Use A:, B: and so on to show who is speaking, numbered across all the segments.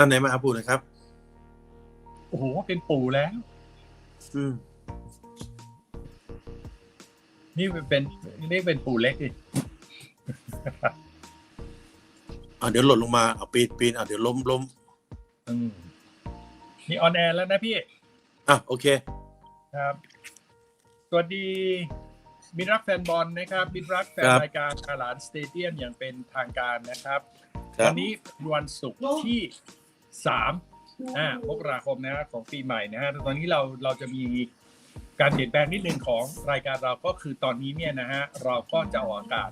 A: ท่านไหนมาพูดนะครับ
B: โอ้โห เป็นปู่แล้ว
A: อืม
B: นี่เป็นนี่เป็นปู่เล็กดิ
A: อ่าเดี๋ยวหล่นลงมาเอาปีนปีนอ่าเดี๋ยวล้มล้ม
B: อืมนี่ออนแอร์แล้วนะพี่
A: อะโอเค
B: ครับ สวัสดีมิตรรักแฟนบอลนะครับมิตรรักแฟน
A: ครับ
B: รายการอาหลานสเตเดียมอย่างเป็นทางการนะครับ
A: ครั
B: วั
A: บ
B: นนี้วันศุกร์ที่ สามอ่ามกราคมนะฮะของปีใหม่นะฮะตอนนี้เราเราจะมีการเปลี่ยนแปลงนิดนึงของรายการเราก็คือตอนนี้เนี่ยนะฮะเราก็จะออกอากาศ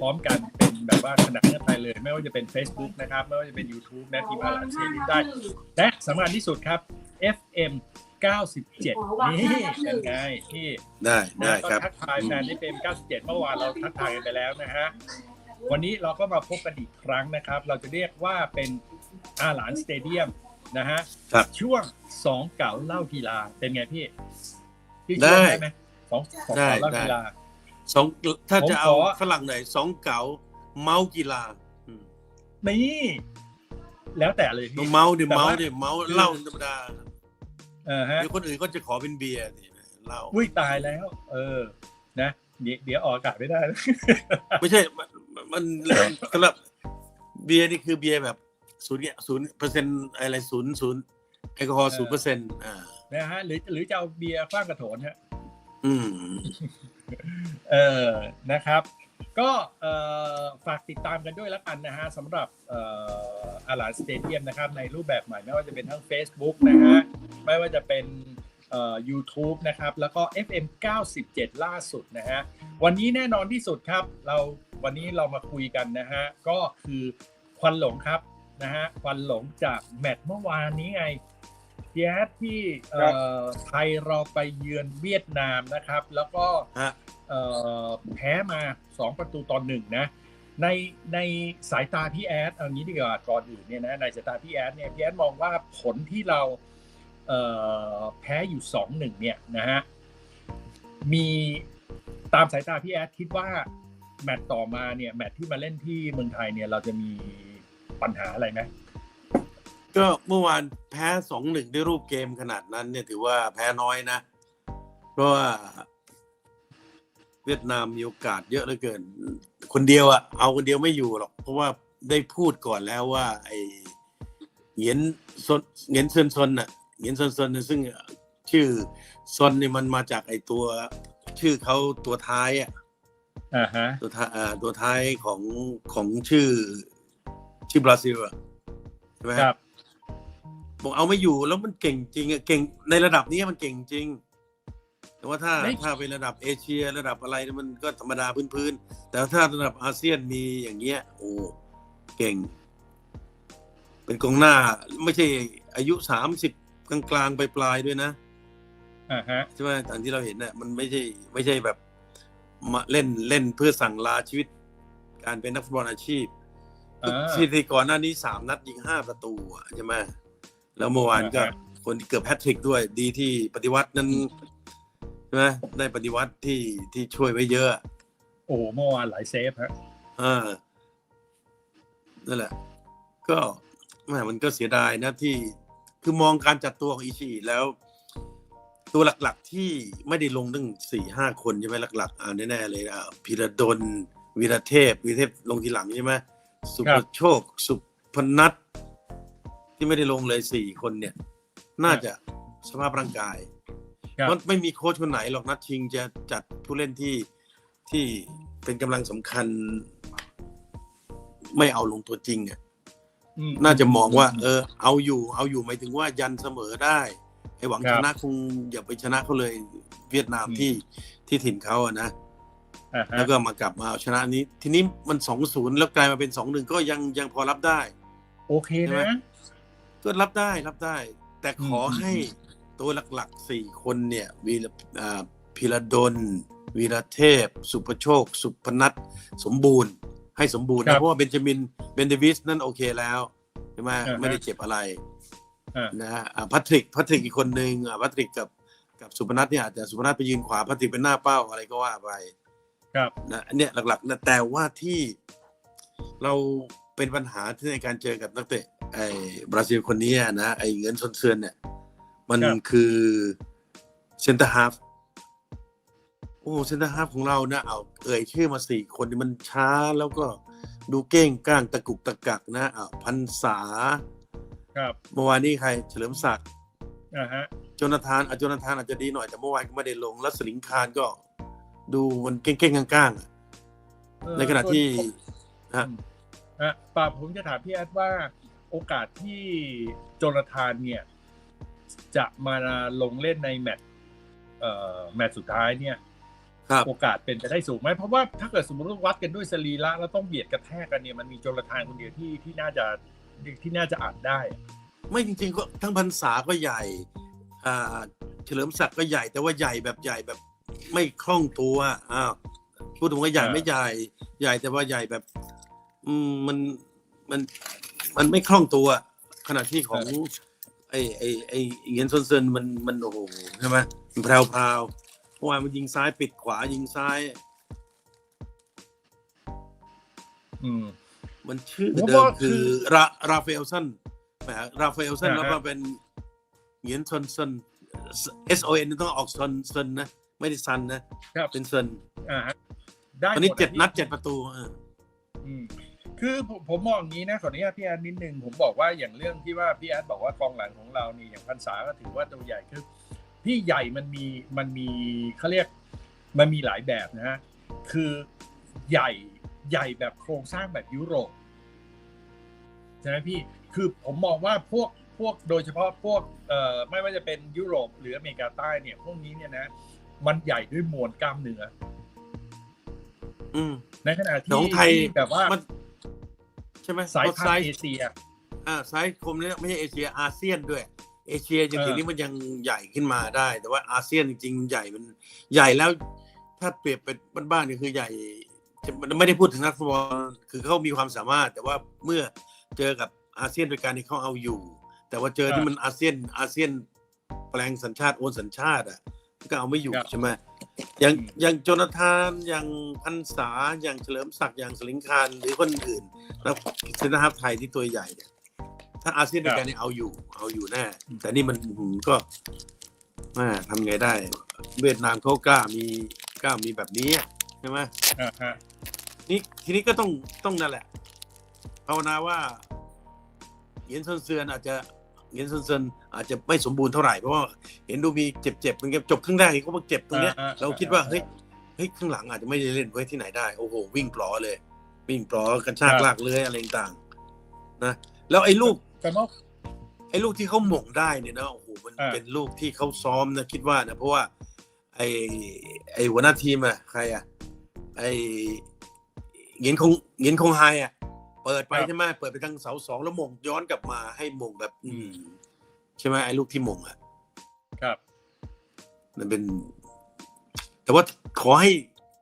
B: พร้อมกันเป็นแบบว่าขนาดเนื้อไทยเลย ไม่ว่าจะเป็น Facebook นะครับ ไม่ว่าจะเป็น YouTube นะทีมอาหลานสเตเดียมได้ และสำคัญที่สุดครับ FM 97 นี่เป็นไงที่
A: ได้ได้ครับ
B: ก็ทักทายแฟนที่เป็น 97 เมื่อวานเราทักทายกันไปแล้วนะฮะวันนี้เราก็มาพบกันอีกครั้งนะครับ เราจะเรียกว่าเป็น อาหลานสเตเดียมนะฮะ
A: ครับ
B: ช่วงสองเก่าเล่ากีฬาเป็นไงพี่พี่
A: ได้
B: ช่วยได้ไหมสองสองเก่า
A: ได้
B: เล่า
A: ได้
B: กีฬา
A: สองถ้า
B: ผม
A: จะ
B: ข
A: เอา
B: อ
A: ฝรั่งหน่อยสองเก๋าเมาส์กีฬาอืม
B: นี่แล้วแต่เลยพี่
A: เมาส์ดิ
B: แต่ว่า
A: เมาส์ดิเมาส์เหล้าธรรมดา
B: เออฮะ
A: เดี๋ยวคนอื่นก็จะขอเป็นเบียร์นี่เหล้า
B: อุ้ยตายแล้ว เออ นะเดี๋ยวเดี๋ยวออกอากาศไม่ได้
A: ไม่ใช่ มันมันสำหรับเบียร์นี่คือเบียร์แบบ ศูนย์เนี่ยศูนย์เปอร์เซ็นต์อะไรศูนย์ศูนย์แอลกอฮอล์
B: เออ
A: ศูนย์เปอร์เซ็นต์อ่า
B: นะฮะหรือหรือจะเอาเบียร์ฟ้างกระโถนฮะ
A: อืม
B: เออนะครับ ก็เอ่อฝากติดตามกันด้วยแล้วกันนะฮะสำหรับเอ่ออาลาสเตเดียมนะครับ ในรูปแบบใหม่ไม่ว่าจะเป็นทั้ง Facebook นะฮะไม่ว่าจะเป็นเอ่อ YouTube นะครับ แล้วก็ FM 97 ล่าสุดนะฮะ วันนี้แน่นอนที่สุดครับ เราวันนี้เรามาคุยกันนะฮะ ก็คือควันหลงครับ นะฮะควันหลงจากแมตช์เมื่อวานนี้ไงแย้ที่เอ่อไทยเราไปเยือนเวียดนามนะครับ แล้วก็
A: ฮะ
B: เอ่อแพ้มา2ประตูต่อหนึ่งนะในในสายตาพี่แอดเอางี้ดีกว่าก่อนอื่นเนี่ยนะในสายตาพี่แอดเนี่ยพี่แอดมองว่าผลที่เราเอ่อแพ้อยู่สองหนึ่งเนี่ยนะฮะมีตามสายตาพี่แอดคิดว่าแมตต์ต่อมาเนี่ยแมตต์ที่มาเล่นที่เมืองไทยเนี่ยเราจะมี ปัญหาอะไรไหม
A: ก็เมื่อวานแพ้สองหนึ่งด้วยรูปเกมขนาดนั้นเนี่ยถือว่าแพ้น้อยนะ เพราะว่าเวียดนามมีโอกาสเยอะเหลือเกิน คนเดียวอะเอาคนเดียวไม่อยู่หรอก เพราะว่าได้พูดก่อนแล้วว่า ไอเหงียนซนเหงียนเซินซนน่ะเหงียนเซินซนน่ะซึ่งชื่อซนเนี่ยมันมาจากไอตัว ชื่อเขาตัวท้ายอะ
B: อ่าฮะ
A: ตัวท้ายอ่าตัวท้ายของของชื่อ ชื่อบราซิลอะใช่ไหม
B: ครับ
A: บอกเอาไม่อยู่แล้วมันเก่งจริงอะเก่งในระดับนี้มันเก่งจริง แต่ว่าถ้า
B: ไม่
A: ถ้าเป็นระดับเอเชียระดับอะไรเนี่ยมันก็ธรรมดาพื้นๆแต่ถ้าระดับอาเซียนมีอย่างเงี้ย โอ้เก่ง เป็นกองหน้า ไม่ใช่อายุสามสิบกลางๆไปปลายๆด้วยนะ
B: อ่าฮะ
A: ใช่ไหมตามที่เราเห็นน่ะมันไม่ใช่ไม่ใช่แบบมาเล่นเล่นเพื่อสั่งลาชีวิต การเป็นนักฟุตบอลอาชีพ
B: อ่า
A: สถิติก่อนหน้านี้สามนัดยิงห้าประตูอะใช่ไหมแล้วเมื่อวานก็
B: อ่าฮะ
A: คนที่เกือบแฮตทริกด้วย ดีที่ปฏิวัตินั้นใช่ไหมได้ปฏิวัติที่ที่ช่วยไว้เยอะ
B: โอ้เมื่อวานหลายเซฟฮะ
A: อ่านั่นแหละ ก็แหมมันก็เสียดายนะที่คือมองการจัดตัวของอิชิแล้ว ตัวหลักๆที่ไม่ได้ลงตั้งสี่ห้าคนใช่ไหมหลักๆอ่าแน่ๆเลยอ่าพิระดลวีรเทพวีรเทพลงทีหลังใช่ไหม สุ
B: ครั
A: ภ
B: บ
A: โชค สุพนัทที่ไม่ได้ลงเลยสี่คนเนี่ย น่าจะสภาพร่างกาย
B: ครับ
A: เพราะไม่มีโค้ชคนไหนหรอกนัดชิงจะจัดผู้เล่นที่ที่เป็นกำลังสำคัญ ไม่เอาลงตัวจริงอะ
B: อืม
A: น่าจะมองว่า เออ เอาอยู่ เอาอยู่หมายถึงว่ายันเสมอได้ไอ้หวัง
B: ครั
A: ช
B: บ
A: นะคงอย่าไปชนะเขาเลยเวียดนาม
B: อืม
A: ที่ที่ถิ่นเขาอะนะ
B: อ่าฮะ
A: แล้วก็มากลับมาเอาชนะนี้ ทีนี้มันสองศูนย์แล้วกลายมาเป็นสองหนึ่งก็ยังยังพอรับได้
B: โอเค
A: ใช่ไหม
B: นะ
A: ก็รับได้รับได้ แต่ขออ
B: ม
A: ให้ตัวหลักๆสี่คนเนี่ยวีรอ่าพิรดลวีรเทพ สุภโชค สุพนัทสมบูรณ์ ให้สมบูรณ์
B: ครั
A: นะ
B: บ
A: เพราะว่าเบนจามินเบนเดวิสนั่นโอเคแล้วใช่ไหม
B: อ่าฮะ
A: ไม่ได้เจ็บอะไร
B: อ่า
A: นะฮะอ่าพัทริกพัทริกอีกคนหนึ่งอ่าพัทริกกับกับสุพนัทเนี่ยอาจจะสุพนัทไปยืนขวาพัทริกเป็นหน้าเป้าอะไรก็ว่าไป
B: ครับ
A: นะอันเนี่ยหลักๆนะแต่ว่าที่เราเป็นปัญหาที่ในการเจอกับนักเตะไอ้บราซิลคนนี้อะนะไอ้เงินซนเซือนเนี่ย มัน
B: ครับ
A: คือเซนเตอร์ฮาฟโอ้เซนเตอร์ฮาฟของเรานะเอาเอ่ยชื่อมาสี่คนนี่มันช้าแล้วก็ดูเก้งก้างตะกุกตะกักนะอ่าพันษา
B: ครับ
A: เมื่อวานนี้ใคร เฉลิมศักดิ์
B: อ่าฮะ
A: โจนาธานอะโจนาธานอาจจะดีหน่อยแต่เมื่อวานก็ไม่ได้ลง แล้วสลิงคารก็ ดูมันเก้งๆก้างๆอะ
B: เอ่อ
A: ในขณะที่
B: ส่วนผม
A: ฮะ
B: อะป่าผมจะถามพี่แอดว่าโอกาสที่โจนาธานเนี่ย จะมาลงเล่นในแมตช์เอ่อแมตช์สุดท้ายเนี่ย
A: ครับ
B: โอกาสเป็นไปได้สูงไหมเพราะว่าถ้าเกิดสมมติว่าวัดกันด้วยสรีระแล้วต้องเบียดกระแทกกันเนี่ยมันมีโจนาธานคนเดียวที่ที่น่าจะที่น่าจะอ่านได้อะ
A: ไม่จริงๆก็ทั้งพรรษาก็ใหญ่อ่าเฉลิมศักดิ์ก็ใหญ่แต่ว่าใหญ่แบบใหญ่แบบ ไม่คล่องตัวอ้าวพูดถึงว่าใหญ่ไม่ใหญ่ ใหญ่แต่ว่าใหญ่แบบ อืมมันมันมันไม่คล่องตัว ขณะที่ของ ไอ้ไอ้ไอ้เงินซนเซนมันมันโอ้โหใช่ไหมมันแพรวพราวเมื่อวานมันยิงซ้ายปิดขวายิงซ้าย
B: อืม
A: มันชื่อ
B: ผม
A: เดิ
B: ว่ามคื
A: คืออราราฟาเอลสันแหมราฟาเอลสัน
B: อ่าฮะ
A: แล้วก็เป็นเหงียนซนเซน S O N ต้องออกซนเซนนะ ไม่ได้ซันนะ
B: ครับ
A: เป็นเซน
B: อ่าฮะได้
A: ตอนนี้
B: หมะ
A: เจ็ด
B: พี่
A: นัดเจ็ดประตูเออ
B: อืมคือผมผมมองอย่างนี้นะขออนุญาตพี่แอดนิดนึงผมบอกว่าอย่างเรื่องที่ว่าพี่แอดบอกว่ากองหลังของเรานี่อย่างพันษาก็ถือว่าตัวใหญ่คือพี่ใหญ่มันมีมันมีเขาเรียกมันมีหลายแบบนะฮะคือใหญ่ใหญ่แบบโครงสร้างแบบยุโรปใช่ไหมพี่คือผมมองว่าพวกพวกโดยเฉพาะพวกเอ่อไม่ว่าจะเป็นยุโรปหรืออเมริกาใต้เนี่ยพวกนี้เนี่ยนะ มันใหญ่ด้วยมวลกล้ามเนื้อ
A: อืม
B: ในขณะ
A: แต่
B: ที่
A: ของไทย
B: ที่แบบว่า
A: มันใช่ไหม
B: สาย
A: เพระ
B: พัน
A: ไซ
B: ธุ์
A: ส์
B: เอเชีย
A: อ่าไซส์คมเนี่ยไม่ใช่เอเชียอาเซียนด้วย เอเชียจ
B: เอ
A: ริง
B: อ
A: ๆนี่มันยังใหญ่ขึ้นมาได้ แต่ว่าอาเซียนจริงๆมันใหญ่มันใหญ่แล้ว ถ้าเปรียบเป็นบ้านๆนี่คือใหญ่มันไม่ได้พูดถึงนักฟุตบอลคือเขามีความสามารถ แต่ว่าเมื่อเจอกับอาเซียนโดยการที่เขาเอาอยู่ แต่ว่าเจอที่มันอาเซียนอาเซียนแปลงสัญชาติโอนสัญชาติอะ ก็เอาไม่อยู่
B: ครับ
A: ใช่ไหมอย่าง
B: อืม
A: อย่างโจนาธานอย่างพันษาอย่างเฉลิมศักดิ์อย่างสลิงคารหรือคนอื่นแล้วเซนทรัลไทยที่ตัวใหญ่เนี่ยถ้าอาเซียนด้วยกันเนี่ยเอาอยู่ เอาอยู่แน่ แต่นี่มันหืมก็แม่ทำไงได้ เวียดนามเขากล้ามีกล้ามีแบบนี้อะใช่ไหม
B: อ่าฮะ
A: นี่ทีนี้ก็ต้องต้องนั่นแหละภาวนาว่าเหงียนเซินเซียนอาจจะ เหงียนเซินเซียนอาจจะไม่สมบูรณ์เท่าไหร่เพราะว่าเห็นดูมีเจ็บๆมันก็จบครึ่งแรกเขาบอกเจ็บตรงเนี้ย
B: อ่า
A: เราคิดว่าเฮ้ยเฮ้ยข้างหลังอาจจะไม่ได้เล่นไว้ที่ไหนได้โอ้โหวิ่งปลอเลย วิ่งปลอกระชากลากเลื้อยอะไรต่างๆนะแล้วไอ้ลูก
B: แต่ว่า
A: ไอ้ลูกที่เขาหม่งได้เนี่ยนะโอ้โหมัน
B: อ่า
A: เป็นลูกที่เขาซ้อมนะคิดว่านะเพราะว่า ไอ้ไอ้หัวหน้าทีมอะใครอะไอ้เงินคงเงินคงไฮอะ เปิดไปใช่ไหมเปิดไปทางเสาสองแล้วหม่งย้อนกลับมาให้หม่งแบบ อืมใช่ไหมไอ้ลูกที่หม่งอะ
B: ครับ
A: มันเป็น แต่ว่าขอให้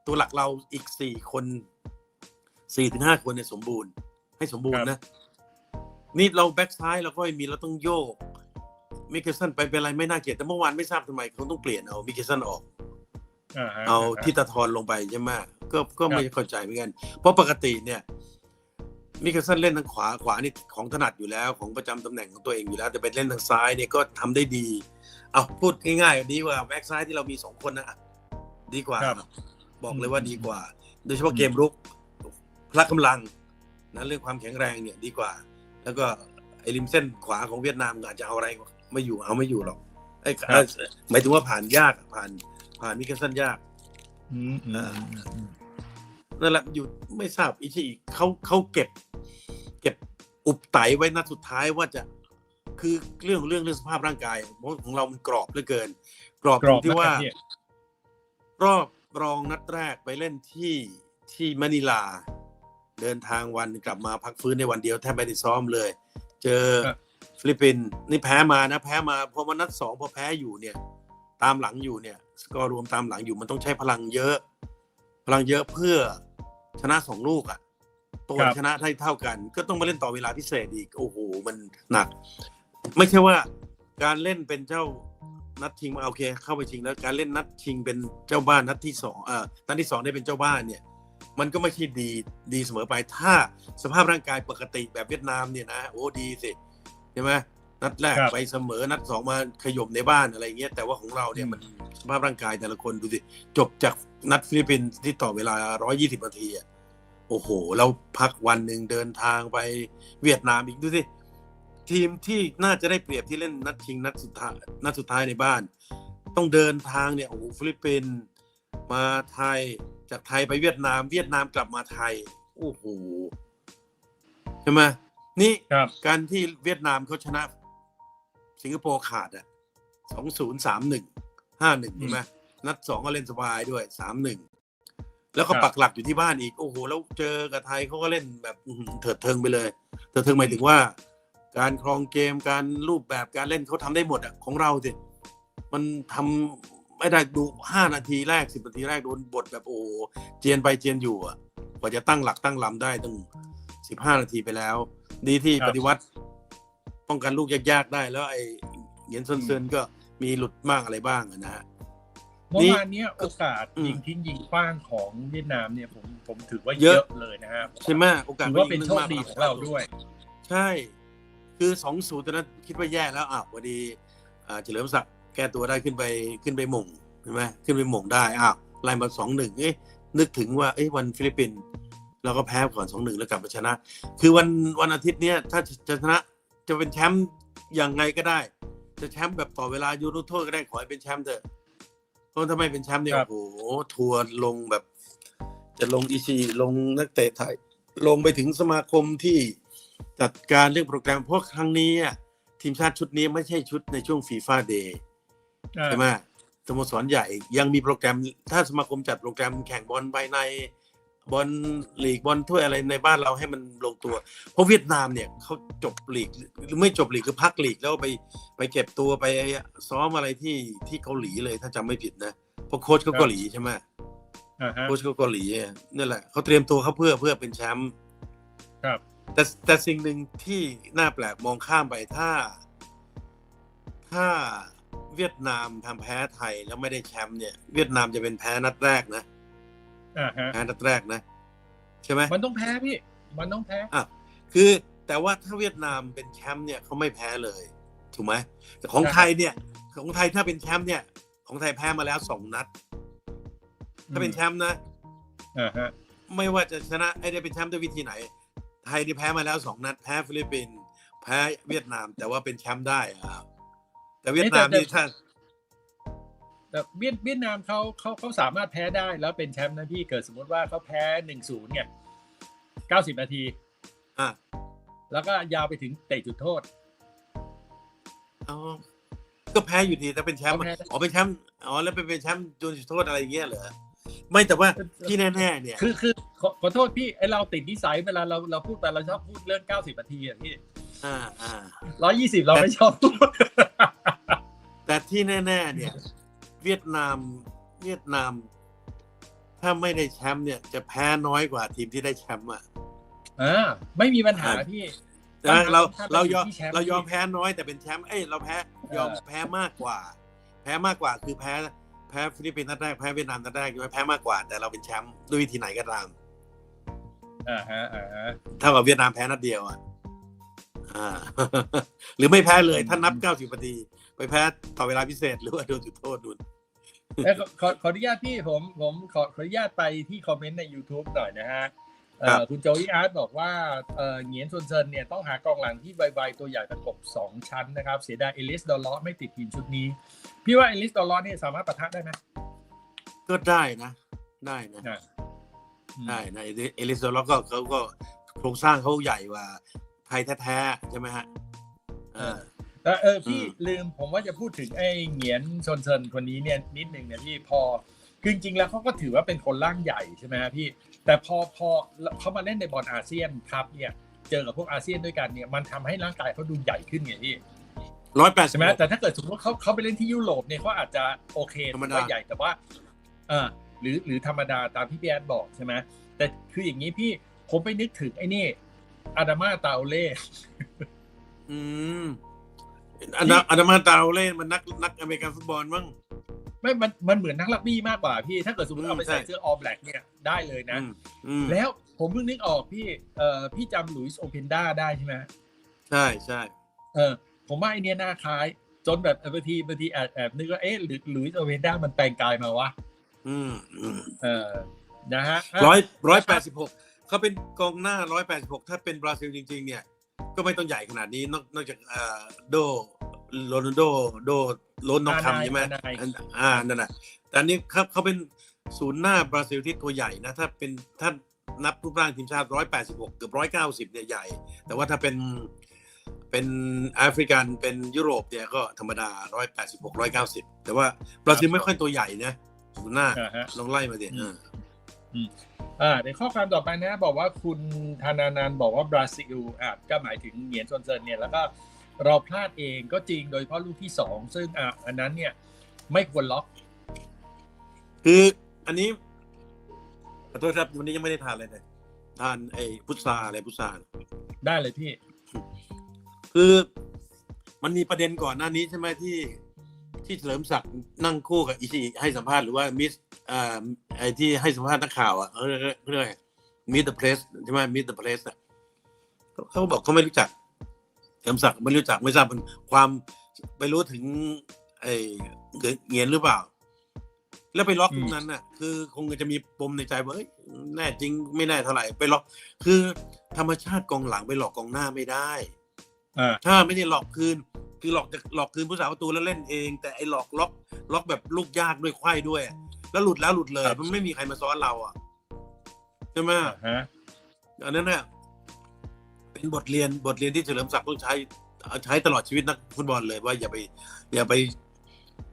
A: ตัวหลักเราอีกสี่คนสี่ถึงห้าคนเนี่ยสมบูรณ์ ให้สมบูรณ์นะ นี่เราแบ็กซ้ายเราก็ไม่มีเราต้องโยกมิเคลสันไปเป็นอะไรไม่น่าเกลียดแต่เมื่อวานไม่ทราบทำไมเขาต้องเปลี่ยนเอามิเคลสันออก
B: อ่าฮะ
A: เอาทิตาทรลงไปใช่ไหมก็ก็ไม่เข้าใจเหมือนกันเพราะปกติเนี่ย มิเคลสันเล่นทางขวาขวานี่ของถนัดอยู่แล้วของประจำตำแหน่งของตัวเองอยู่แล้ว แต่ไปเล่นทางซ้ายเนี่ยก็ทำได้ดี เอาพูดง่ายๆดีกว่าแบ็กซ้ายที่เรามีสองคนนะอะดีกว่า
B: ครับ
A: บอกเลยว่าดีกว่า โดยเฉพาะเกมรุกพละกำลังนะเรื่องความแข็งแรงเนี่ยดีกว่า แล้วก็ไอ้ริมเส้นขวาของเวียดนามอาจจะเอาอะไรไม่อยู่เอาไม่อยู่หรอกไอ้
B: ครับ
A: หมายถึงว่าผ่านยากผ่าน ผ่านมิเคลสันยาก
B: อืมอืม
A: อ่า
B: อืม
A: นั่นแหละอยู่ไม่ทราบอีกทีเขาเขาเก็บเก็บ อุบไตไว้นัดสุดท้ายว่าจะคือเรื่องเรื่องเรื่องสภาพร่างกายเพราะของเรามันกรอบเหลือเกิน กรอบ
B: กรอบ
A: ตรงที่ว่า
B: นะครับพี่
A: รอบรองนัดแรกไปเล่นที่ที่มะนิลา เดินทางวันกลับมาพักฟื้นในวันเดียวแทบไม่ได้ซ้อมเลย เจอ
B: ครับ
A: ฟิลิปปินส์นี่แพ้มานะ แพ้มาพอมานัดสองพอแพ้อยู่เนี่ย ตามหลังอยู่เนี่ย สกอร์รวมตามหลังอยู่มันต้องใช้พลังเยอะ พลังเยอะเพื่อชนะสองลูกอะ่ะ ตัว
B: ครับ
A: ชนะได้เท่ากัน ก็ต้องมาเล่นต่อเวลาพิเศษอีก โอ้โห มันหนัก ไม่ใช่ว่าการเล่นเป็นเจ้านัดชิงมาโอเค เข้าไปชิงแล้วการเล่นนัดชิงเป็นเจ้าบ้านนัดที่สองเอ่อนัดที่สองได้เป็นเจ้าบ้านเนี่ย มันก็ไม่ใช่ดีดีเสมอไป ถ้าสภาพร่างกายปกติแบบเวียดนามเนี่ยนะโอ้ดีสิใช่ไหมนัดแรก
B: ครับ
A: ไปเสมอนัดสองมาขยมในบ้านอะไรเงี้ยแต่ว่าของเราเนี่ย
B: อืม
A: มันสภาพร่างกายแต่ละคนดูสิจบจากนัดฟิลิปปินส์ที่ต่อเวลา 120นาทีอะ โอ้โหแล้วพักวันหนึ่งเดินทางไปเวียดนามอีกดูสิทีมที่น่าจะได้เปรียบที่เล่นนัดชิงนัดสุดท้ายนัดสุดท้ายในบ้าน ต้องเดินทางเนี่ยโอ้โหฟิลิปปินส์มาไทยจากไทยไปเวียดนาม เวียดนามกลับมาไทย โอ้โหใช่ไหมนี่
B: ครับ
A: การที่เวียดนามเขาชนะ สิงคโปร์ขาดอะสองศูนย์สามหนึ่งห้าหนึ่งใช่ไหมนัดสองก็เล่นสบายด้วยสามหนึ่ง แล้วก็
B: ครับ
A: ปักหลักอยู่ที่บ้านอีก โอ้โห แล้วเจอกับไทยเขาก็เล่นแบบอื้อหือเถิดเทิงไปเลย เถิดเทิงหมายถึงว่า การครองเกมการรูปแบบการเล่นเขาทำได้หมดอะของเราสิมันทำไม่ได้ดูห้านาทีแรกสิบนาทีแรกโดนบทแบบโอ้โหเจียนไปเจียนอยู่อะกว่าจะตั้งหลักตั้งลำได้ตั้งสิบห้านาทีไปแล้ว ดีที่
B: ครับ
A: ปฏิวัติ ป้องกันลูกยากๆได้แล้วไอ้เหงียนซนเซินก็มีหลุดบ้างอะไรบ้างอะนะฮะ
B: เมื่อวานเนี้ยโอกาส
A: อืม
B: ยิงทิ้งยิงขว้างของเวียดนามเนี่ยผมผมถือว่า
A: เย
B: เย
A: อะ
B: อะเลยนะฮะ
A: ใช่ไหมโอกาส
B: ถือว่าเป็น
A: ยิง
B: โชค
A: มก
B: ดีของเราด้วย
A: ใช่ คือสองศูนย์ตอนนั้นคิดว่าแย่แล้วอ้าวพอดีอ่าเฉลิมศักดิ์แก้ตัวได้ขึ้นไปขึ้นไปหม่งใช่ไหมขึ้นไปหม่งได้อ้าวไล่มาสองหนึ่งเอ๊ะนึกถึงว่าเอ้ยวันฟิลิปปินส์เราก็แพ้ก่อนสองหนึ่งแล้วกลับมาชนะ คือวันวันอาทิตย์เนี้ยถ้าจะชนะจะเป็นแชมป์ยังไงก็ได้ จะแชมป์แบบต่อเวลายูโรโทษก็ได้ขอให้เป็นแชมป์เถอะ เพราะถ้าไม่เป็นแชมป์เนี่ย
B: ครับ
A: โอ้โหทัวร์ลงแบบ จะลงอีซีลงนักเตะไทย ลงไปถึงสมาคมที่จัดการเรื่องโปรแกรมเพราะครั้งนี้อะทีมชาติชุดนี้ไม่ใช่ชุดในช่วงฟีฟ่าเดย์
B: อ่า
A: ใช่ไหมสโมสรใหญ่ยังมีโปรแกรม ถ้าสมาคมจัดโปรแกรมแข่งบอลภายใน บอลลีกบอลถ้วยอะไรในบ้านเราให้มันลงตัว เพราะเวียดนามเนี่ยเขาจบลีกหรือไม่จบลีกคือพักลีกแล้วไปไปเก็บตัวไปซ้อมอะไรที่ที่เกาหลีเลยถ้าจำไม่ผิดนะเพราะโค้ชเขาเกาหลีใช่ไหม
B: อ่าฮะ
A: โค้ชเขาเกาหลีอะนี่แหละเขาเตรียมตัวเขาเพื่อเพื่อเป็นแชมป์
B: ครับ
A: แต่แต่สิ่งหนึ่งที่น่าแปลกมองข้ามไปถ้า ถ้าเวียดนามทำแพ้ไทยแล้วไม่ได้แชมป์เนี่ย เวียดนามจะเป็นแพ้นัดแรกนะ
B: อ่าฮะ
A: แพ้นัดแรกนะ ใช่ไหม
B: มันต้องแพ้พี่ มันต้องแพ้
A: อะคือแต่ว่าถ้าเวียดนามเป็นแชมป์เนี่ยเขาไม่แพ้เลย ถูกไหมแต่ของไทยเนี่ย ของไทยถ้าเป็นแชมป์เนี่ย ของไทยแพ้มาแล้วสองนัด ถ้าเป็นแชมป์นะ
B: อ่าฮะ
A: ไม่ว่าจะชนะไอ้ได้เป็นแชมป์ด้วยวิธีไหน ไทยนี่แพ้มาแล้วสองนัด แพ้ฟิลิปปินส์แพ้เวียดนาม แต่ว่าเป็นแชมป์ได้อะแต่เวียดนามนี่ถ้า
B: แต่เวียดเวียดนามเขาเขาเขาสามารถแพ้ได้แล้วเป็นแชมป์นะพี่เกิดสมมติว่าเขาแพ้หนึ่งศูนย์เนี่ยเก้าสิบนาที
A: อะ
B: แล้วก็ยาวไปถึงเตะจุดโทษ
A: เอาก็แพ้อยู่ดีแต่เป็นแชมป์
B: ก็แพ้
A: อ๋อเป็นแชมป์อ๋อแล้วเป็นเป็นแชมป์จนจุดโทษอะไรอย่างเงี้ยเหรอไม่แต่ว่าที่แน่ๆเนี่ย
B: คือคือขอขอโทษพี่ไอเราติดนิสัยเวลาเราเราพูดไปเราชอบพูดเรื่อง90นาทีอะพี่
A: อ่าอ่า
B: 120เราไม่ชอบพูด
A: แต่ที่แน่ ๆ เนี่ย เวียดนามเวียดนาม ถ้าไม่ได้แชมป์เนี่ย จะแพ้น้อยกว่าทีมที่ได้แชมป์อะ
B: อ่าไม่มีปัญหา
A: อ่า
B: พี่
A: นะเรา
B: ถ้า
A: เรายอม
B: ที่แชมป์
A: เรายอมแพ้น้อยแต่เป็นแชมป์เอ้ยเราแพ้ยอม
B: เออ
A: แพ้มากกว่า แพ้มากกว่าคือแพ้แพ้ฟิลิปปินส์นัดแรกแพ้เวียดนามนัดแรกใช่ไหมแพ้มากกว่า แต่เราเป็นแชมป์ด้วยวิธีไหนก็ตาม
B: อ่าฮะอ่าฮะ
A: เท่ากับเวียดนามแพ้นัดเดียวอะอ่า หรือไม่แพ้เลยถ้านับ90นาทีไปแพ้ต่อเวลาพิเศษหรือว่าโดนจุดโทษนู่น
B: เอ้ย ขอขอขออนุญาตพี่ผมผมขอขออนุญาตไปที่คอมเมนต์ใน YouTube หน่อยนะฮะเอ่
A: ครั
B: อบคุณโจอี้อาร์ตบอกว่าเอ่อเหงียนซวนเซินเนี่ยต้องหากองหลังที่ไวๆตัวใหญ่ตะกบสองชั้นนะครับ เสียดายเอลิสดอลลอไม่ติดทีมชุดนี้ พี่ว่าเอลิสดอลลอเนี่ยสามารถปะทะได้ไหม
A: ก็ได้นะ ได้นะ
B: อ่า
A: ได้นะเอลิเอลิสโดล็อกก็เขาก็โครงสร้างเขาใหญ่กว่าไทยแท้ๆใช่ไหมฮะเออ
B: แล้วเออพี่
A: อืม
B: ลืมผมว่าจะพูดถึงไอ้เหงียนชนเซินคนนี้เนี่ยนิดหนึ่งเนี่ยพี่พอคือจริงๆแล้วเขาก็ถือว่าเป็นคนร่างใหญ่ใช่ไหมฮะพี่ แต่พอพอเขามาเล่นในบอลอาเซียนครับเนี่ยเจอกับพวกอาเซียนด้วยกันเนี่ยมันทำให้ร่างกายเขาดูใหญ่ขึ้นไงพี่
A: ร้อยแปดสิ
B: ใช่
A: บ
B: ไหมแต่ถ้าเกิดสมมติว่าเขาเขาไปเล่นที่ยุโรปเนี่ยเขาอาจจะโอเค
A: ธรรมดา
B: ว่าใหญ่แต่ว่าเออหรือหรือธรรมดาตามที่พี่แอดบอกใช่ไหมแต่คืออย่างนี้พี่ผมไปนึกถึงไอ้นี่อาดามาตาโอเล่
A: อืม อันนั้นอันนั้นมาตาเล่นมันนักนักอเมริกันฟุตบอลมั้ง
B: ไม่มันมันเหมือนนักรักบี้มากกว่าพี่ ถ้าเกิดสมมติ
A: อืม
B: เอาไปใส่
A: ใช่
B: เสื้อ all black เนี่ยได้เลยนะ
A: อืมอืม
B: แล้วผมเพิ่งนึกออกพี่เอ่อพี่จำหลุยส์โอเพนด้าได้ใช่ไหม
A: ใช่ใช่
B: เออผมว่าไอเนี้ยหน้าคล้าย จนแบบบางทีบางทีแอบแอบนึกว่าเอ๊ะหรือหลุยส์โอเพนด้ามันแปลงกายมาวะ
A: อืมอืม
B: เออนะฮะะ
A: ร้อยร้อยแปดสิบหกเขาเป็นกองหน้าร้อยแปดสิบหกถ้าเป็นบราซิลจริง ๆ เนี่ย ก็ไม่ต้องใหญ่ขนาดนี้ นอกนอกจากเอ่อโด โรนัลโดโดโรนน้องคำใช่ไหม
B: อานาย
A: อันอ่านั่นน่ะแต่อันนี้เขาเขาเป็นศูนย์หน้าบราซิลที่ตัวใหญ่นะถ้าเป็นถ้านับรูปร่างทีมชาติร้อยแปดสิบหกเกือบร้อยเก้าสิบเนี่ยใหญ่ แต่ว่าถ้าเป็นเป็นแอฟริกันเป็นยุโรปเนี่ยก็ธรรมดาร้อยแปดสิบหกร้อยเก้าสิบแต่ว่าบราซิลไม่ค่อยตัวใหญ่นะศูนย์หน้า
B: อ่าฮะ
A: ลองไล่มาดิ
B: อืม
A: อ่า
B: อ่าในข้อความต่อไปนะ บอกว่าคุณธนานันท์บอกว่าบราซิลอะก็หมายถึงเหงียนซนเซินเนี่ยแล้วก็ เราพลาดเองก็จริงโดยเฉพาะลูกที่สองซึ่งอะอันนั้นเนี่ย ไม่ควรล็อก
A: คืออันนี้ขอโทษครับวันนี้ยังไม่ได้ทานเลยนะทานไอ้พุทราอะไรพุทรา
B: ได้เลยพี่
A: คือมันมีประเด็นก่อนหน้านี้ใช่ไหมที่ ที่เฉลิมศักดิ์นั่งคู่กับอิชิให้สัมภาษณ์หรือว่ามิสอ่าไอ้ที่ให้สัมภาษณ์นักข่าวอะเขาเรียกเขาเรียกมิสเดอะเพลสใช่ไหมมิสเดอะเพลสอะเขาเขาบอกเขาไม่รู้จัก เฉลิมศักดิ์ไม่รู้จักไม่ทราบเป็นความไปรู้ถึงไอ้เงียนหรือเปล่า แล้วไปล็อก
B: อืม
A: ตรงนั้นน่ะ คือคงจะมีปมในใจว่าเอ้ยแน่จริงไม่แน่เท่าไหร่ไปล็อก คือธรรมชาติกองหลังไปหลอกกองหน้าไม่ได้
B: อ่า
A: ถ้าไม่ได้หลอกคืน คือหลอกจะหลอกคืนผู้สาประตูแล้วเล่นเอง แต่ไอ้หลอกล็อก ล็อกแบบลูกยากด้วยไขว้ด้วย แล้วหลุดแล้วหลุดเลย
B: ครับ
A: มันไม่มีใครมาซ้อนเราอะใช่ไหม
B: อ่าฮะ
A: อันนั้นน่ะ เป็นบทเรียนบทเรียนที่เฉลิมศักดิ์ต้องใช้เอาใช้ตลอดชีวิตนักฟุตบอลเลยว่าอย่าไป อย่าไป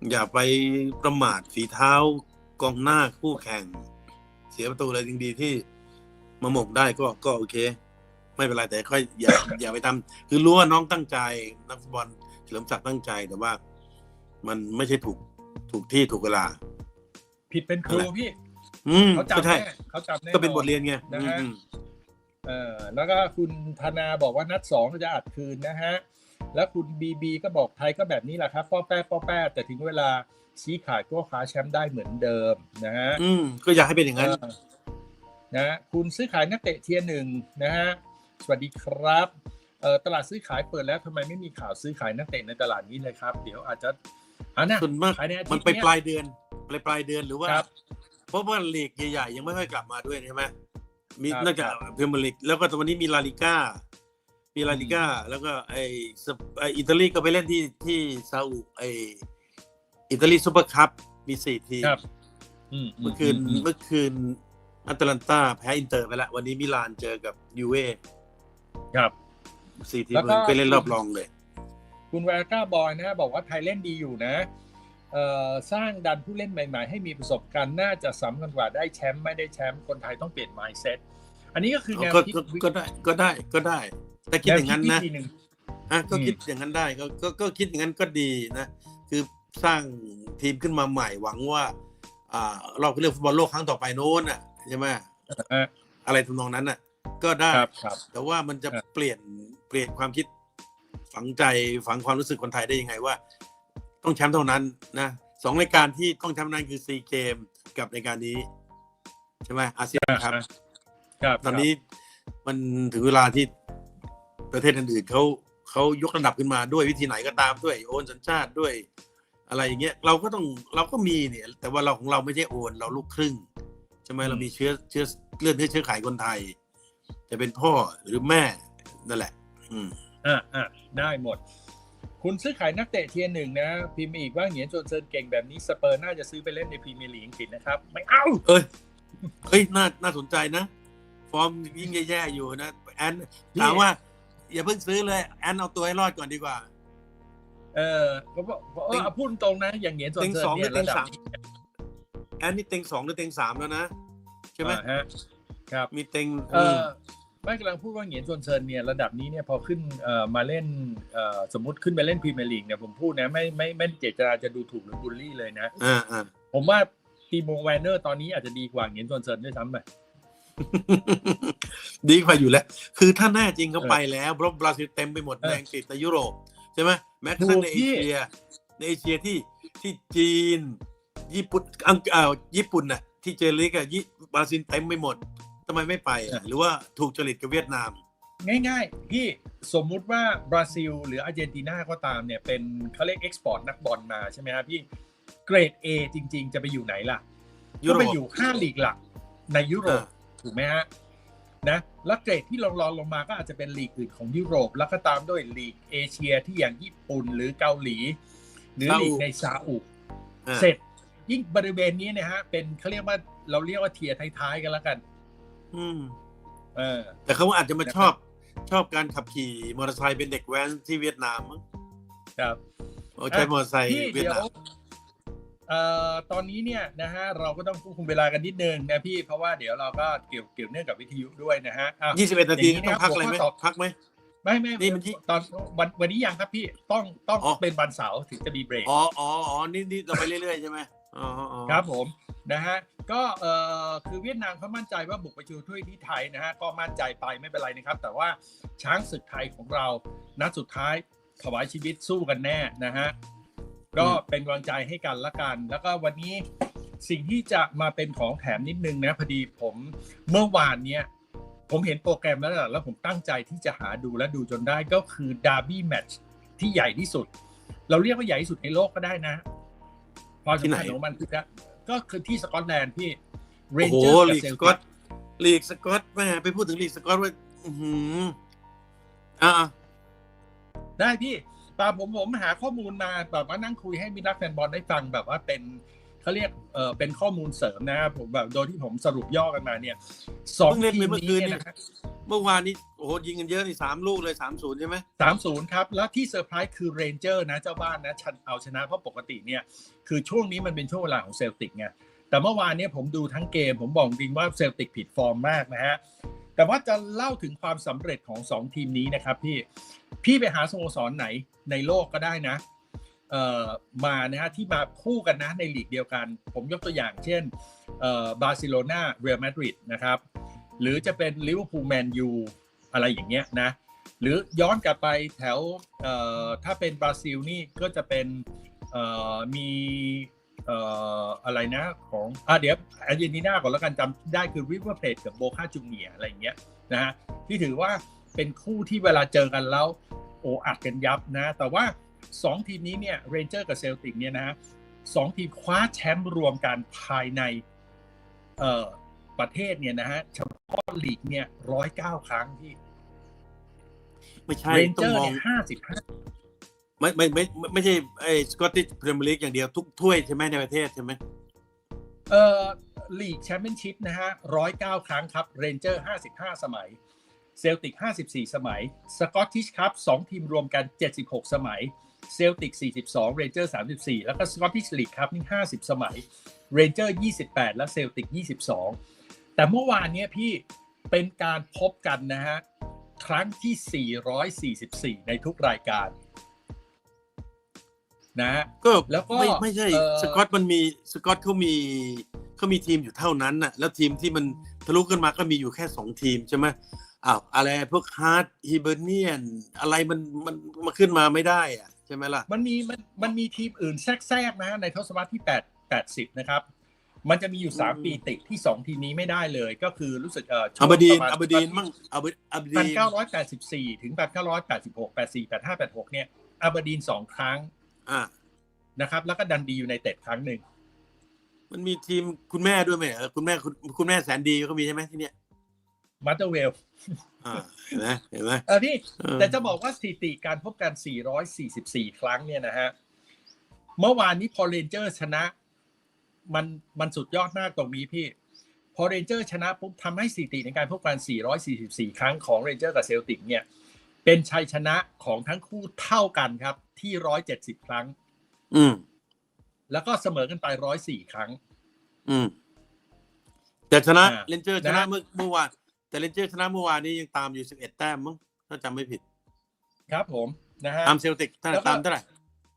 A: อย่าไปประมาทฝีเท้ากองหน้าคู่แข่ง เสียประตูเลยจริงดีที่มาหม่งได้ก็ก็โอเค ไม่เป็นไรแต่ค่อยอย่าอย่าไปทำคือรู้ว่าน้องตั้งใจนักฟุตบอลเฉลิมศักดิ์ตั้งใจแต่ว่า มันไม่ใช่ถูกถูกที่ถูกเวลา
B: ผิดเป็นครูพี่
A: อืม
B: เขา
A: ก็
B: จำ
A: ใช่
B: แน่เขาจำแน่
A: ก็เป็นบทเรียนไง
B: นะฮะ
A: อืม
B: เออแล้วก็คุณธนาบอกว่านัดสองจะอัดคืนนะฮะ แล้วคุณบีบีก็บอกไทยก็แบบนี้แหละครับป้อแป้ป้อแป้แต่ถึงเวลาชี้ขาดก็คว้าแชมป์ได้เหมือนเดิมนะฮะ
A: อืมก็อยากให้เป็นอย่างนั้น
B: เออนะคุณซื้อขายนักเตะเทียร์หนึ่งนะฮะสวัสดีครับเออตลาดซื้อขายเปิดแล้วทำไมไม่มีข่าวซื้อขายนักเตะในตลาดนี้เลยครับ เดี๋ยวอาจจะอันนะ
A: ส่วนมาก
B: ขายในอาทิ
A: มั
B: ต
A: น
B: ย์
A: ไป
B: เนี้ย
A: ปลายเดือนปลายปลายเดือนหรือว่า
B: ครับ
A: เพราะว่าลีกใหญ่ๆยังไม่ค่อยกลับมาด้วยใช่ไหม มี
B: ครับ
A: นอกจากพรีเมียร์ลีกแล้วก็ตอนนี้มีลาลิก้า มีลาลิก้า แล้วก็ไอสเปไออิตาลีก็ไปเล่นที่ที่ซาอุไออิตาลีซูเปอร์คัพมีสี่ทีม
B: ครับอื
A: เมื่อคืน
B: ม
A: เมื่อคืนอัตแลนตาแพ้อินเตอร์ไปแล้ว วันนี้มิลานเจอกับยูเว่
B: ครับ
A: สี่ทีม
B: แล้วก็
A: ไปเล่นรอบรองเลย
B: คุณแวร์ก้าบอยนะฮะบอกว่าไทยเล่นดีอยู่นะเอ่อ สร้างดันผู้เล่นใหม่ๆ ให้มีประสบการณ์น่าจะสำคัญกว่าได้แชมป์ไม่ได้แชมป์คนไทยต้องเปลี่ยน mindset อันนี้ก็คือแนว
A: ก็
B: คิด
A: ก็ก็ได้ก็ได้ก็ได้แต่คิดอย่างนั้น
B: แว
A: นะ
B: วิธีหง
A: อะก็
B: อืม
A: คิดอย่างนั้นได้ก็ก็ก็คิดอย่างนั้นก็ดีนะ คือสร้างทีมขึ้นมาใหม่หวังว่า อ่าเราเรื่องฟุตบอลโลกครั้งต่อไปโน้นอะใช่ไหม
B: อะ
A: อะไรทำนองนั้นอะ ก็ได้
B: ครับครับ
A: แต่ว่ามันจะ
B: ครับ
A: เปลี่ยนเปลี่ยนความคิดฝังใจฝังความรู้สึกคนไทยได้ยังไงว่า ต้องแชมป์เท่านั้นนะสองรายการที่ต้องแชมป์นั้นคือซีเกมกับรายการนี้ ใช่ไหมอาเซียนครับ
B: ครับ
A: ตอนนี้มันถึงเวลาที่ประเทศอื่นๆเขาเขายกระดับขึ้นมาด้วยวิธีไหนก็ตามด้วยโอนสัญชาติด้วย อะไรอย่างเงี้ยเราก็ต้องเราก็มีเนี่ย แต่ว่าเราของเราไม่ใช่โอน เราลูกครึ่งใช่ไหมเรามีเชื้อเชื้อเลือดเนื้อเชื้อไขคนไทย จะเป็นพ่อหรือแม่นั่นแหละ อืม
B: อะอะได้หมด คุณซื้อขายนักเตะเทียร์หนึ่งนะ พิมพ์อีกว่าเหงียนโจนเซินเก่งแบบนี้สเปอร์น่าจะซื้อไปเล่นในพรีเมียร์ลีกอังกฤษนะครับ ไม่เอา
A: เอ้ยเฮ้ยน่าน่าสนใจนะ ฟอร์มยิ่งแย่ๆอยู่นะแอนถามว่า อย่าเพิ่งซื้อเลย แอนเอาตัวให้รอดก่อนดีกว่า
B: เออก็บอกเออเอาพูดตรงๆนะ อย่างเหงียนโจน
A: เต็ง
B: เซิน
A: สองหรื
B: เนี่
A: อยเต็
B: ระ
A: ง
B: ดับ
A: สาม
B: นี้
A: แอนนี่เต็งสองหรือเต็งสามแล้วนะใช่ไหม
B: อ่าฮะครับ
A: มีเต็ง
B: เออ ไม่กำลังพูดว่าเหงียนโจนเซินเนี่ยระดับนี้เนี่ยพอขึ้นเอ่อมาเล่นเอ่อสมมติขึ้นไปเล่นพรีเมียร์ลีกเนี่ยผมพูดนะไม่ไม่ไม่เจตนาจะดูถูกหรือบูลลี่เลยนะ
A: อ่าอ่า
B: ผมว่าตีโมแวนเนอร์ตอนนี้อาจจะดีกว่าเหงียนโจนเซินด้วยซ้ำไป
A: ดีกว่าอยู่แล้ว คือถ้าแน่จริงเขา
B: เออ
A: ไปแล้วเพราะบราซิลเต็มไปหมด
B: เออ
A: ในอังกฤษในยุโรปใช่ไหมแม้กระทั่งใน
B: ถู
A: เอก
B: พี่
A: เชีย ในเอเชียที่ที่จีน ญี่ปุ่นอังเอ่อญี่ปุ่นน่ะที่เจอลิกอะยิบราซิลเต็มไม่หมด ทำไมไม่ไปอะหรือว่าถูกจริตกับเวียดนาม
B: ง่ายๆ พี่สมมุติว่าบราซิล หรืออาร์เจนตินาก็ตามเนี่ยเป็นเขาเรียกเอ็กซ์พอร์ตนักบอลมาใช่ไหมครับพี่เกรด A จริง ๆ จะไปอยู่ไหนล่ะ
A: ยุ
B: ก็
A: โร
B: ไป
A: ป
B: อยู่ห้าลีกหลักในยุโรป
A: อ่า
B: ถูกไหมฮะนะแล้วเกรดที่รองรองลงมาก็อาจจะเป็นลีกอื่นของยุโรป แล้วก็ตามด้วยลีกเอเชียที่อย่างญี่ปุ่นหรือเกาหลี หรือลีกในซาอุ
A: อ่า
B: เสร็จยิ่งบริเวณนี้เนะฮะเป็นเขาเรียกว่าเราเรียกว่าเทียร์ท้ายๆกันแล้วกัน
A: อืม
B: เออ
A: แต่เขาอาจจะมา
B: นะครับ
A: ชอบชอบการขับขี่มอเตอร์ไซค์เป็นเด็กแว้นที่เวียดนามมั้ง
B: ครับ
A: เอาใช้มอเตอร์ไซค์
B: พี่
A: เวียด
B: เดี๋ยวนา
A: ม
B: เอ่อตอนนี้เนี่ยนะฮะเราก็ต้องควบคุมเวลากันนิดนึงนะพี่เพราะว่าเดี๋ยวเราก็เกี่ยวเกี่ยวเนื่องกับวิทยุด้วยนะฮะอะ
A: ยี่สิบเอ็ดนาที
B: อย่างนี้
A: ต้องพักอะไรไหม
B: นะครับ
A: พักไหม
B: ไม่ไม่
A: นี่มันที่
B: ตอนวันวันนี้ยังครับพี่ต้องต้อง
A: อ๋อ
B: เป็นวันเสาร์ถึงจะมีเบรก
A: อ๋ออ๋ออ๋อนี่นี่เราไปเรื่อยๆใช่ไหมอ๋ออ๋อ
B: ครับผมนะฮะก็เออคือเวียดนามเขามั่นใจว่าบุกไปชูถ้วยที่ไทยนะฮะก็มั่นใจไปไม่เป็นไรนะครับ แต่ว่าช้างศึกไทยของเรานัดสุดท้ายถวายชีวิตสู้กันแน่นะฮะก็เป็นกำลังใจให้กันละกัน แล้วก็วันนี้สิ่งที่จะมาเป็นของแถมนิดนึงนะพอดีผมเมื่อวานเนี้ยผมเห็นโปรแกรมแล้วแหละแล้วผมตั้งใจที่จะหาดูและดูจนได้ก็คือดาร์บี้แมตช์ที่ใหญ่ที่สุด เราเรียกว่าใหญ่ที่สุดในโลกก็ได้นะ ความสำคัญของมันคือจะก็คือที่สกอตแลนด์พี่เร
A: โอ้
B: น
A: โห
B: เจอร์กับ
A: ลีก
B: เซล
A: สกอ
B: ติ
A: ตลีกสกอตแม่ไปพูดถึงลีกสกอตว่าอือหืออ่า
B: ได้พี่ตามผมผมหาข้อมูลมาแบบว่านั่งคุยให้มิตรรักแฟนบอลได้ฟังแบบว่าเป็น เขาเรียกเออเป็นข้อมูลเสริมนะครับผมแบบโดยที่ผมสรุปย่อกันมาเนี่ยสอง
A: เพิ่งเล่น
B: ที
A: ไป
B: ม
A: เมื่อคื
B: นี้
A: น
B: เนี่ย
A: นี่
B: นะฮะ
A: เมื่อวานนี้โอ้โหยิงกันเยอะนี่สามลูกเลยสามศูนย์ใช่ไหม
B: สามศูนย์ครับ แล้วที่เซอร์ไพรส์คือเรนเจอร์นะเจ้าบ้านนะชันเอาชนะเพราะปกติเนี่ยคือช่วงนี้มันเป็นช่วงเวลาของเซลติกไงแต่เมื่อวานเนี่ยผมดูทั้งเกม ผมบอกจริงว่าเซลติกผิดฟอร์มมากนะฮะแต่ว่าจะเล่าถึงความสำเร็จของสองทีมนี้นะครับพี่ พี่ไปหาสโมสรไหนในโลกก็ได้นะเอ่อ มานะฮะที่มาคู่กันนะในลีกเดียวกัน ผมยกตัวอย่างเช่นบาร์เซโลนาเรอัลมาดริดนะครับหรือจะเป็นลิเวอร์พูลแมนยูอะไรอย่างเงี้ยนะหรือย้อนกลับไปแถวถ้าเป็นบราซิลนี่ก็จะเป็นมีเอ่ออะไรนะของอะเดี๋ยวอาร์เจนตินาก่อนแล้วกันจำได้คือริเวอร์เพลทกับโบคาจูเนียอะไรอย่างเงี้ยนะฮะที่ถือว่าเป็นคู่ที่เวลาเจอกันแล้วโอ้อัดกันยับนะ แต่ว่า 2ทีมนี้เนี่ยเรนเจอร์กับเซลติกเนี่ยนะฮะสองทีมคว้าแชมป์รวมกันภายในเอ่อประเทศเนี่ยนะฮะเฉพาะลีกเนี่ยร้อยเก้าครั้งที่
A: ไม่ใช่
B: เรน
A: ต้
B: เจ
A: อง
B: อร์
A: มอง
B: เนี่ยห้าสิบห้า
A: ไม่ไม่ไม่ไม่ไม่ใช่ไอ้สกอตติชพรีเมียร์ลีกอย่างเดียวทุกถ้วยใช่ไหมในประเทศใช่ไหม
B: เอ่อลีกแชมเปี้ยนชิพนะฮะร้อยเก้าครั้งครับเรนเจอร์ห้าสิบห้าสมัยเซลติกห้าสิบสี่สมัยสกอตติชครับสองทีมรวมกันเจ็ดสิบหกสมัย เซลติกสี่สิบสองเรนเจอร์สามสิบสี่แล้วก็สกอตติชลีกครับนี่ห้าสิบสมัย เรนเจอร์ยี่สิบแปดและเซลติกยี่สิบสองแต่เมื่อวานเนี้ยพี่เป็นการพบกันนะฮะ ครั้งที่ 444 ในทุกรายการ นะฮะ
A: ก็
B: แล้วก็
A: ไม่ไม่ใช่
B: เอ่อ
A: สกอตมันมีสกอตเขามีเขามีทีมอยู่เท่านั้นน่ะแล้วทีมที่มันทะลุขึ้นมาก็มีอยู่แค่สองทีมใช่ไหมอ้าวอะไรพวกฮาร์ดฮิเบเนียนอะไรมันมันมาขึ้นมาไม่ได้อะ ใช่ไหมล่ะ
B: มันมีมันมันมีทีมอื่นแทรกๆนะฮะในทศวรรษที่8 80 นะครับ มันจะมีอยู่
A: อืม
B: 3ปีติดที่2ทีมนี้ไม่ได้เลย ก็คือรู้สึกเอ่อช่ว
A: อั
B: ง
A: บดีน
B: ประมาณ
A: อับดีนมั่งอับอับดี
B: พัน
A: น
B: เก้าร้อยแปดสิบสี่ถึงพันเก้าร้อยแปดสิบหกแปดสี่แปดห้าแปดหกเนี่ยอับดีนสองครั้ง
A: อะ
B: นะครับ แล้วก็ดันดีอยู่ในเต็ดครั้งหนึ่ง
A: มันมีทีมคุณแม่ด้วยไหมเออคุณแม่คุณคุณแม่แสนดีก็มีใช่ไหมที่เนี้ย
B: มาสเตอร์เวล
A: อ่าเห็นไหมเห็นไหม
B: เออพี่
A: เออ
B: แต่จะบอกว่าสถิติการพบกัน 444 ครั้งเนี่ยนะฮะ เมื่อวานนี้พอเรนเจอร์ชนะ มันมันสุดยอดมากตรงนี้พี่ พอเรนเจอร์ชนะปุ๊บทำให้สถิติในการพบกัน 444 ครั้งของเรนเจอร์กับเซลติกเนี่ย เป็นชัยชนะของทั้งคู่เท่ากันครับ ที่ 170 ครั้ง
A: อืม
B: แล้วก็เสมอกันไป 104 ครั้ง
A: อืมแต่ชนะ
B: อ่า
A: เรนเจอร์ช
B: นะ
A: นะ
B: ฮะ
A: เมื่อเมื่อวาน แต่เรนเจอร์ชนะเมื่อวานนี้ยังตามอยู่สิบเอ็ดแต้มมั้งถ้าจำไม่ผิด
B: ครับผมนะฮะ
A: ตามเซลติกเท่าไห
B: แล้
A: ร่
B: วก็
A: ตามเท่าไหร่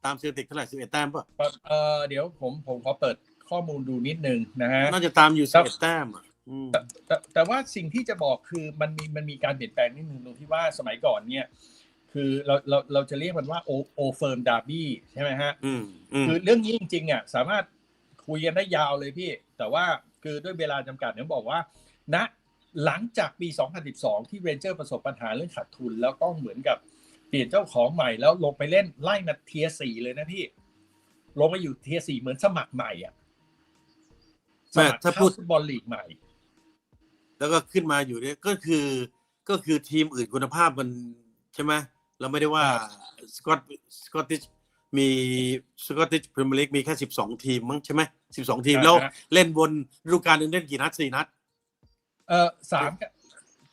A: ตามเซลติกเท่าไหร่สิบเอ็ดแต้มป่ะ
B: เออเดี๋ยวผมผมขอเปิดข้อมูลดูนิดนึงนะฮะ
A: น่าจะตามอยู่
B: ครั
A: สิ
B: บ
A: บเอ็ดแต้มอะอืม
B: แต่แต่ว่าสิ่งที่จะบอกคือมันมีมันมีการเปลี่ยนแปลงนิดนึงตรงที่ว่าสมัยก่อนเนี่ย คือเราเราเราจะเรียกมันว่าโอโอเฟิร์มดาร์บี้ใช่ไหมฮะ
A: อืมอืม
B: คือเรื่องนี้จริงๆอะสามารถคุยกันได้ยาวเลยพี่ แต่ว่าคือด้วยเวลาจำกัดเนี่ยบอกว่า ณ หลังจากปี 2012 ที่เรนเจอร์ประสบปัญหาเรื่องขาดทุน แล้วต้องเหมือนกับเปลี่ยนเจ้าของใหม่แล้วลงไปเล่นไล่มาเทียสี่เลยนะพี่ ลงมาอยู่เทียสี่เหมือนสมัครใหม่อะส
A: แม่
B: มัคร
A: ถ้า
B: เข้า
A: พูด
B: ฟุตบอลลีกใหม่
A: แล้วก็ขึ้นมาอยู่เนี่ยก็คือก็คือทีมอื่นคุณภาพมันใช่ไหมเราไม่ได้ว่าสกอตสกอตติชมีสกอตติชพรีเมียร์ลีกมีแค่สิบสองทีมมั้งใช่ไหมสิบสองทีม
B: อ่า
A: แล้ว
B: ฮะ
A: เล่นบนฤดูกาลหนึงเล่นกี่นัดสี่นัด
B: เออสามก็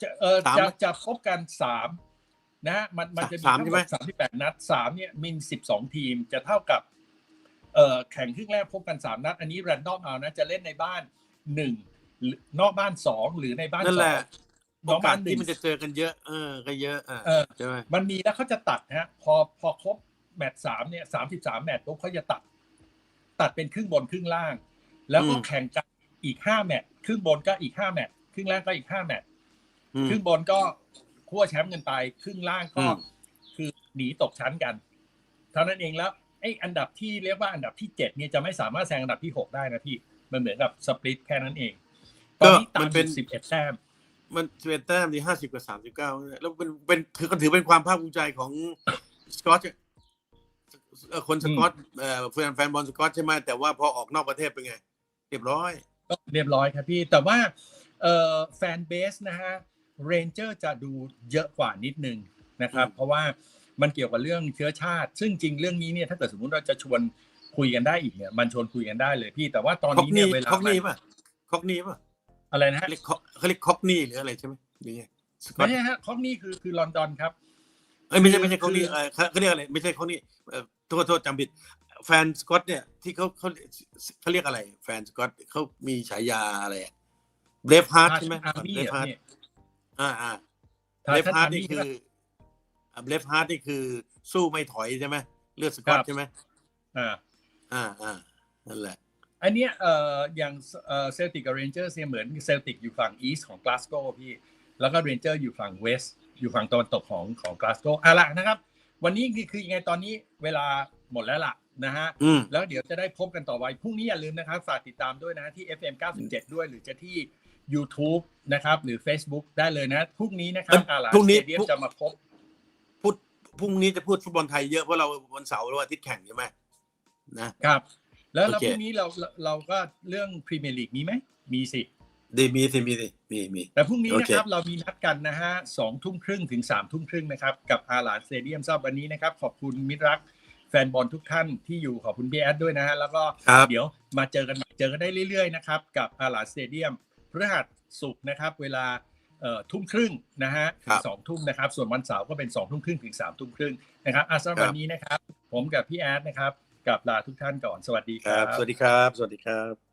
B: จะเออ
A: สาม
B: จะจะพบกันสามนะมันมันจะมี
A: สามใช่ไหม
B: สามที่แปดนัดสามเนี่ยมินสิบสองทีมจะเท่ากับ เออแข่งครึ่งแรกพบกันสามนัด อันนี้แรนดอมเอานะจะเล่นในบ้านหนึ่งหรือนอกบ้านสองหรือในบ้าน
A: นั่น
B: ส
A: แห
B: อง
A: ละ
B: น
A: โอ
B: อก
A: กา
B: บ้า
A: ส
B: นหนึ่
A: ที่
B: ง
A: มันจะเจอกันเยอะ เออก็เยอะอ่า
B: เออ
A: ใช่ไหม
B: มันมีแล้วเขาจะตัดนะฮะ พอพอครบแมตช์สามเนี่ยสามสิบสามแมตช์ปุ๊บเขาจะตัด ตัดเป็นครึ่งบนครึ่งล่าง แล้วก็แข่งกันอีกห้าแมตช์ครึ่งบนก็อีกห้าแมตช์ค รึ่งล่างก็อีกห้าแมตช์
A: อืม
B: ครึ่งบนก็คั่วแชมป์กันไป ครึ่งล่างก็
A: อืม
B: คือหนีตกชั้นกัน เท่านั้นเองแล้วไอ้อันดับที่เรียกว่าอันดับที่เจ็ดเนี่ยจะไม่สามารถแซงอันดับที่หกได้นะพี่ มันเหมือนกับสปลิตแค่นั้นเอง ตอนนี้ตามเป็นสิบเอ็ดแต้ม
A: มันเป็นแต้มที่ห้าสิบกับสามสิบเก้าแล้วเป็นเป็นถือก็ถือเป็นความภาคภูมิใจของสกอตเอ่อคนสกอตเอ่อแฟนแฟนบอลสกอตใช่ไหมแต่ว่าพอออกนอกประเทศเป็นไง เรียบร้อย
B: ก็เรียบร้อยครับพี่ แต่ว่าเอ่อ แฟนเบสนะฮะเรนเจอร์จะดูเยอะกว่านิดนึงนะครับ
A: อืม
B: เพราะว่ามันเกี่ยวกับเรื่องเชื้อชาติ ซึ่งจริงเรื่องนี้เนี่ยถ้าเกิดสมมุติเราจะชวนคุยกันได้อีกเนี่ยมันชวนคุยกันได้เลยพี่แต่ว่าตอน
A: คอก
B: นี้เนี่
A: นี่
B: ยเวลา
A: คอกนี่
B: มัน
A: ป่ะคอกนี่ป่ะ
B: อะไรนะฮะ
A: เขาเรียกคอกเขาเรียกคอกนี่หรืออะไรใช่ไหมหรือไงสกอ
B: ไม่
A: ต
B: ใช่ฮะคอกนี่คือคือลอนดอนครับ
A: เอ้ยไม่ใช่ไม่ใช่คอกนี่
B: คือ
A: เอ่อเขาเขาเรียกอะไรไม่ใช่คอกนี่เอ่อโทษโทษจำผิดแฟนสกอตเนี่ยที่เขาเขาเขาเรียกอะไร แฟนสกอตเขามีฉายาอะไร เบรฟฮาร์ดใช่ไหม
B: อาร์มี่
A: เบรฟฮาร์ด
B: เนี่ย
A: อ่าอ่า
B: ถ้า
A: เบรฟ
B: ท่าน
A: ฮาร์
B: อา
A: ด
B: ร์
A: นี่
B: มี่
A: คือเบรฟฮาร์ดนี่คือสู้ไม่ถอยใช่ไหมเลือดสกอต
B: ครับ
A: ใช่ไหม
B: อ่า
A: อ่าอ่านั่นแหละ
B: อันเนี้ยเอ่ออย่างเอ่อเซลติกกับเรนเจอร์เนี่ยเหมือนเซลติกอยู่ฝั่งอีสต์ของกลาสโกพี่ แล้วก็เรนเจอร์อยู่ฝั่งเวสต์อยู่ฝั่งตะวันตกของของกลาสโกอะละนะครับ วันนี้คือคือยังไงตอนนี้เวลาหมดแล้วล่ะนะฮะ
A: อืม
B: แล้วเดี๋ยวจะได้พบกันต่อไปพรุ่งนี้อย่าลืมนะครับฝากติดตามด้วยนะที่ FM 97 ด้วย หรือจะที่ YouTube นะครับ หรือ Facebook ได้เลยนะพรุ่งนี้นะครับอาลา
A: พรุ่งนี้
B: สเตเดียมจะมาพบ
A: พูดพรุ่งนี้จะพูดฟุตบอลไทยเยอะเพราะเราวันเสาร์หรือวันอาทิตย์แข่งใช่ไหมนะ
B: ครับ แล้วแล้ว
A: โอเค
B: พรุ่งนี้เราเราเราก็เรื่องพรีเมียร์ลีกมีไหมมีสิ
A: ดีมีสิมีสิมีมี
B: แต่พรุ่งนี้
A: โอ
B: นะ
A: เค
B: ครับเรามีนัดกันนะฮะสองทุ่มครึ่งถึงสามทุ่มครึ่งนะครับ กับอาลาสเตเดียมสำหรับวันนี้นะครับ ขอบคุณมิตรรักแฟนบอลทุกท่านที่อยู่ขอบคุณพี่แอดด้วยนะฮะแล้วก็
A: ครับ
B: เดี๋ยวมาเจอกันใหม่เจอกันได้เรื่อยๆนะครับ กับอาลาสเตเดียม พฤหัสศุกร์นะครับ เวลาเอ่อทุ่มครึ่งนะฮะถึ
A: ครั
B: ง
A: บ
B: สองทุ่มนะครับ ส่วนวันเสาร์ก็เป็นสองทุ่มครึ่งถึงสามทุ่มครึ่งนะครับอาสำหรับ
A: ครับ
B: วันนี้นะครับ ผมกับพี่แอดนะครับกับลาทุกท่านก่อนสวัสดีค
A: ค
B: รั
A: รับบสวัสดีครับ สวัสดีครับ